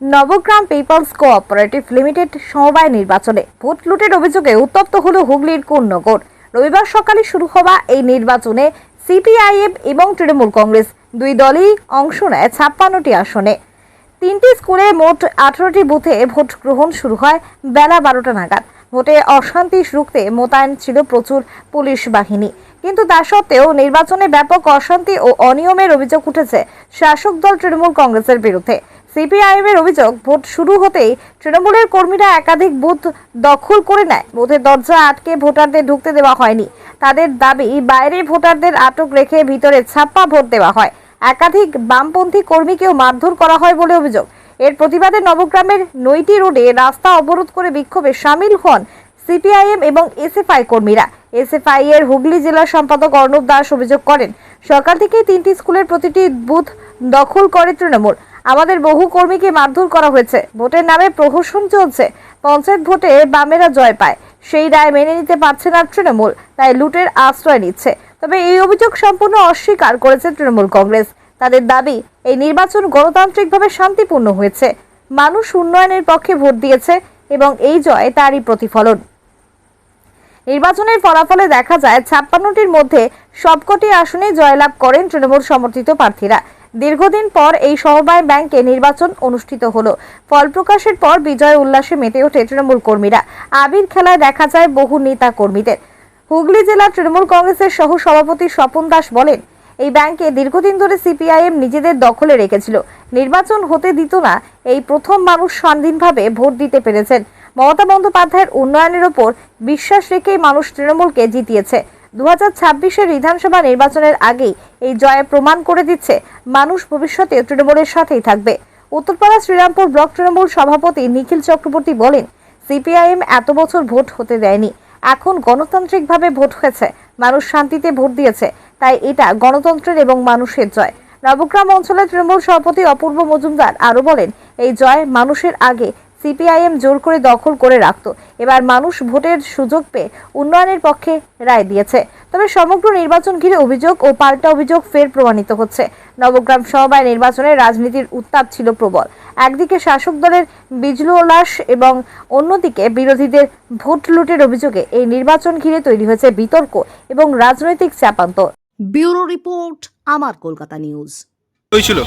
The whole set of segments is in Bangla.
Nabagram people's cooperative limited সমবায় নির্বাচনে ভোট লুটের অভিযোগে উত্তপ্ত হল হুগলির কোন্নগর। রবিবার সকালে শুরু হওয়া এই নির্বাচনে সিপিআইএম এবং তৃণমূল কংগ্রেস দুই দলই অংশ নেয় ছাপ্পান্নটি আসনে। তিনটি স্কুলে মোট আঠারোটি বুথে ভোট গ্রহণ শুরু হয় বেলা বারোটা নাগাদ। ভোটে অশান্তি রুখতে মোতায়েন ছিল প্রচুর পুলিশ বাহিনী। কিন্তু তা সত্ত্বেও নির্বাচনে ব্যাপক অশান্তি ও অনিয়মের অভিযোগ উঠেছে শাসক দল তৃণমূল কংগ্রেসের বিরুদ্ধে। সিপিআইএম এর অভিযোগ, ভোট শুরু হতেই তৃণমূলের কর্মীরা একাধিক বুথ দখল করে নেয়। বুথের দরজা আটকে ভোটারদের ঢুকতে দেওয়া হয়নি। তাদের দাবি, বাইরে ভোটারদের আটক রেখে ভিতরে ছাপ্পা ভোট দেওয়া হয়। একাধিক বামপন্থী কর্মীকেও মারধর করা হয় বলে অভিযোগ। এর প্রতিবাদে নবগ্রামের নৈটি রোডে রাস্তা অবরোধ করে বিক্ষোভে সামিল হন সিপিআইএম এবং এসএফআই কর্মীরা। এসএফআই এর হুগলি জেলা সম্পাদক অর্ণব দাস অভিযোগ করেন, সকাল থেকেই তিনটি স্কুলের প্রতিটি বুথ দখল করে তৃণমূল। আমাদের বহু কর্মীকে মারধর করা হয়েছে। ভোটের নামে প্রহসন চলছে। পঞ্চায়েত ভোটে বামেরা জয় পায়। সেই রায় মেনে নিতে পারছে না তৃণমূল, তাই লুটের আশ্রয় নিচ্ছে। তবে এই অভিযোগ সম্পূর্ণ অস্বীকার করেছে তৃণমূল কংগ্রেস। তাদের দাবি, এই নির্বাচন গণতান্ত্রিকভাবে শান্তিপূর্ণ হয়েছে। মানুষ উন্নয়নের পক্ষে ভোট দিয়েছে এবং এই জয় তারই প্রতিফলন। নির্বাচনের ফলাফলে দেখা যায়, ছাপ্পান্নটির মধ্যে সবকটি আসনে জয়লাভ করেন তৃণমূল সমর্থিত প্রার্থীরা। দীর্ঘদিন পর এই সমবায় ব্যাংকে নির্বাচন অনুষ্ঠিত হলো। ফল প্রকাশের পর বিজয় উল্লাসে মেতে ওঠে তৃণমূল কর্মীরা। আবির খেলায় দেখা যায় বহু নেতা কর্মীদের। হুগলি জেলা তৃণমূল কংগ্রেসের সহ সভাপতি স্বপন দাস বলেন, এই ব্যাংকে দীর্ঘদিন ধরে সিপিআইএম নিজেদের দখলে রেখেছিল। নির্বাচন হতে দিত না, এই প্রথম মানুষ স্বাধীনভাবে ভোট দিতে পেরেছেন। মমতা বন্দ্যোপাধ্যায়ের উন্নয়নের ওপর বিশ্বাস রেখেই মানুষ তৃণমূলকে জিতিয়েছে। দু ছাব্বিশের বিধানসভা নির্বাচনের আগেই এই জয় প্রমাণ করে দিচ্ছে, মানুষ ভবিষ্যতে তৃণমূলের সাথেই থাকবে। উত্তরপাড়া শ্রীরামপুর ব্লক তৃণমূল সভাপতি নিখিল চক্রবর্তী বলেন, সিপিআইএম এত বছর ভোট হতে দেয়নি। এখন গণতান্ত্রিকভাবে ভোট হয়েছে, মানুষ শান্তিতে ভোট দিয়েছে, তাই এটা গণতন্ত্রের এবং মানুষের জয়। নবগ্রাম অঞ্চলের তৃণমূল সভাপতি অপূর্ব মজুমদার আরও বলেন, এই জয় মানুষের আগে সিপিআইএম জোর করে দখল করে রাখত। এবার মানুষ ভোটের সুযোগ পেয়ে উন্নয়নের পক্ষে রায় দিয়েছে। তবে সমগ্র নির্বাচন ঘিরে অভিযোগ ও পাল্টা অভিযোগ ফের প্রমাণিত হচ্ছে। নবগ্রাম সমবায় নির্বাচনে রাজনীতির উত্তাপ ছিল প্রবল। একদিকে শাসক দলের বিজলোলাস এবং অন্যদিকে বিরোধীদের ভোট লুটের অভিযোগে এই নির্বাচন ঘিরে তৈরি হয়েছে বিতর্ক এবং রাজনৈতিক চাপান্তর। ব্যুরো রিপোর্ট আমার কলকাতা নিউজ। হয়েছিল।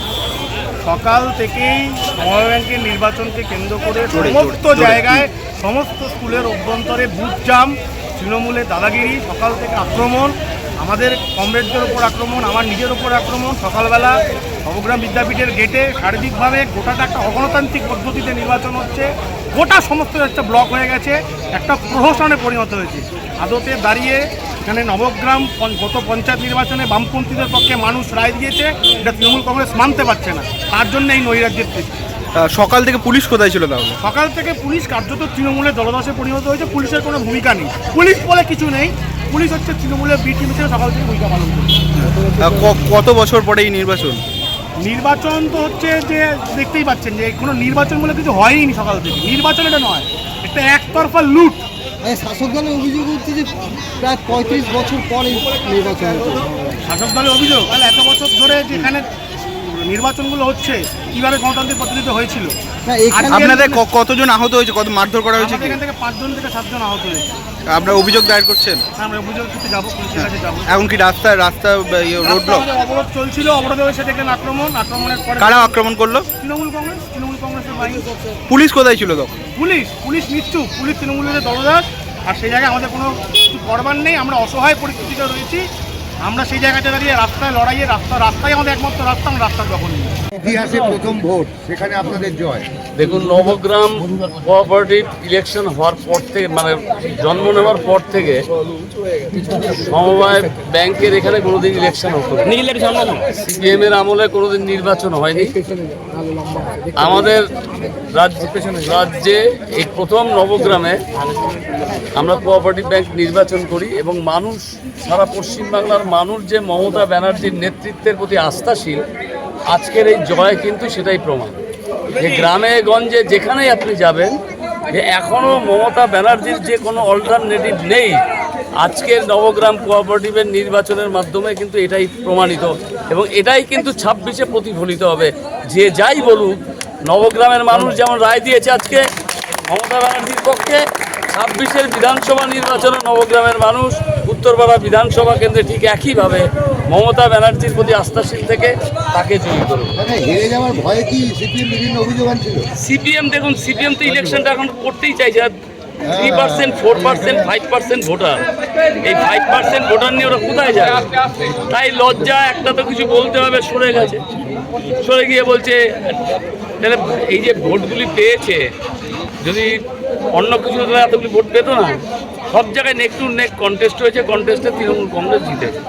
সকাল থেকেই সমবায় ব্যাংকের নির্বাচনকে কেন্দ্র করে সমস্ত। জায়গায় সমস্ত স্কুলের অভ্যন্তরে বুথ জাম তৃণমূলের দাদাগিরি সকাল থেকে আক্রমণ আমাদের কমরেডদের ওপর আক্রমণ আমার নিজের ওপর আক্রমণ সকালবেলা নবগ্রাম বিদ্যাপীঠের গেটে সার্বিকভাবে গোটাটা একটা অগণতান্ত্রিক পদ্ধতিতে নির্বাচন হচ্ছে গোটা সমস্ত একটা ব্লক হয়ে গেছে একটা প্রহসনে পরিণত হয়েছে আদতে দাঁড়িয়ে এখানে নবগ্রাম গত পঞ্চায়েত নির্বাচনে বামপন্থীদের পক্ষে মানুষ রায় দিয়েছে এটা তৃণমূল কংগ্রেস মানতে পারছে না। তার জন্য এই নৈরাজ্যের সৃষ্টি। সকাল থেকে পুলিশ কোথায় ছিল তাহলে? সকাল থেকে পুলিশ কার্যত তৃণমূলের দলদাসে পরিণত হয়েছে পুলিশের কোনো ভূমিকা নেই। পুলিশ বলে কিছু নেই পুলিশ হচ্ছে তৃণমূলের বি টিম হিসেবে সকাল থেকে ভূমিকা পালন করছে। কত বছর পরে এই নির্বাচন? নির্বাচন তো হচ্ছে যে দেখতেই পাচ্ছেন যে কোনো নির্বাচন বলে কিছু হয়নি সকাল থেকে। নির্বাচন এটা নয় একটা একতরফা লুট। শাসক দলের অভিযোগ হচ্ছে যে প্রায় পঁয়ত্রিশ বছর পর নির্বাচন শাসক দলের অভিযোগ? তাহলে এত বছর ধরে যেখানে নির্বাচনগুলো হচ্ছে কীভাবে গণতান্ত্রিক পদ্ধতিতে হয়েছিল? আপনাদের কতজন আহত হয়েছে? কত মারধর করা হয়েছে এখান থেকে পাঁচজন থেকে সাতজন আহত হয়েছে। আপনারা অভিযোগ দায়ের করছেন? আমরা অভিযোগ করতে যাব পুলিশের কাছে যাব। এখন কি রাস্তা রাস্তা রোড ব্লক অবরোধ চলছিল অবরোধে এসে দেখলেন আক্রমণ আক্রমণের পরে কারা আক্রমণ করল? তৃণমূল কংগ্রেস তৃণমূল কংগ্রেসের বাহিনী। পুলিশ কোথায় ছিল তখন? পুলিশ পুলিশ নিশ্চুপ পুলিশ তৃণমূলের দলদাস। আর সেই জায়গায় আমাদের কোনো কিছু করবার নেই আমরা অসহায় পরিস্থিতিতে রয়েছি। আমরা সেই জায়গাতে দাঁড়িয়ে রাস্তায় লড়াইয়ে রাস্তা রাস্তায় আমাদের একমাত্র রাস্তা আমরা রাস্তার দখল নিই। ইতিহাসে প্রথম ভোট সেখানে আপনাদের জয়। দেখুন নবগ্রাম কোঅপারেটিভ ইলেকশন হওয়ার পর থেকে মানে জন্ম নেওয়ার পর থেকে সমবায় ব্যাংকের এখানে কোনোদিন ইলেকশন হতো সিপিএম এর আমলে কোনোদিন নির্বাচন হয়নি। আমাদের রাজ্য রাজ্যে এই প্রথম নবগ্রামে আমরা কোঅপারেটিভ ব্যাংক নির্বাচন করি এবং মানুষ সারা পশ্চিমবাংলার মানুষ যে মমতা ব্যানার্জির নেতৃত্বের প্রতি আস্থাশীল আজকের এই জয় কিন্তু সেটাই প্রমাণ। যে গ্রামে, গঞ্জে যেখানেই আপনি যাবেন, যে এখনও মমতা ব্যানার্জির যে কোনো অল্টারনেটিভ নেই, আজকের নবগ্রাম কোঅপারেটিভের নির্বাচনের মাধ্যমে কিন্তু এটাই প্রমাণিত এবং এটাই কিন্তু ছাব্বিশে প্রতিফলিত হবে। যে যাই বলুক, নবগ্রামের মানুষ যেমন রায় দিয়েছে আজকে, মমতা ব্যানার্জির পক্ষে ছাব্বিশের বিধানসভা নির্বাচনে নবগ্রামের মানুষ উত্তরপাড়া বিধানসভা কেন্দ্রে ঠিক একইভাবে মমতা ব্যানার্জির প্রতি আস্থাশীল থেকে তাকে জয়ী করবে মানে হেরে যাওয়ার ভয়ে কি সিপিএম বিভিন্ন অভিযোগ আনছিল? সিপিএম দেখুন সিপিএম তো ইলেকশনটা এখন করতেই চাইছে। Three percent four percent five percent voter এই ফাইভ পার্সেন্ট ভোটার নিয়ে ওরা কোথায় যায়? তাই লজ্জা একটা তো কিছু বলতে হবে সরে গেছে। সরে গিয়ে বলছে তাহলে এই যে ভোটগুলি পেয়েছে যদি অন্য কিছু এতগুলি ভোট পেত না। সব জায়গায় নেক টু নেক কন্টেস্ট হয়েছে কন্টেস্টে তৃণমূল কংগ্রেস জিতেছে।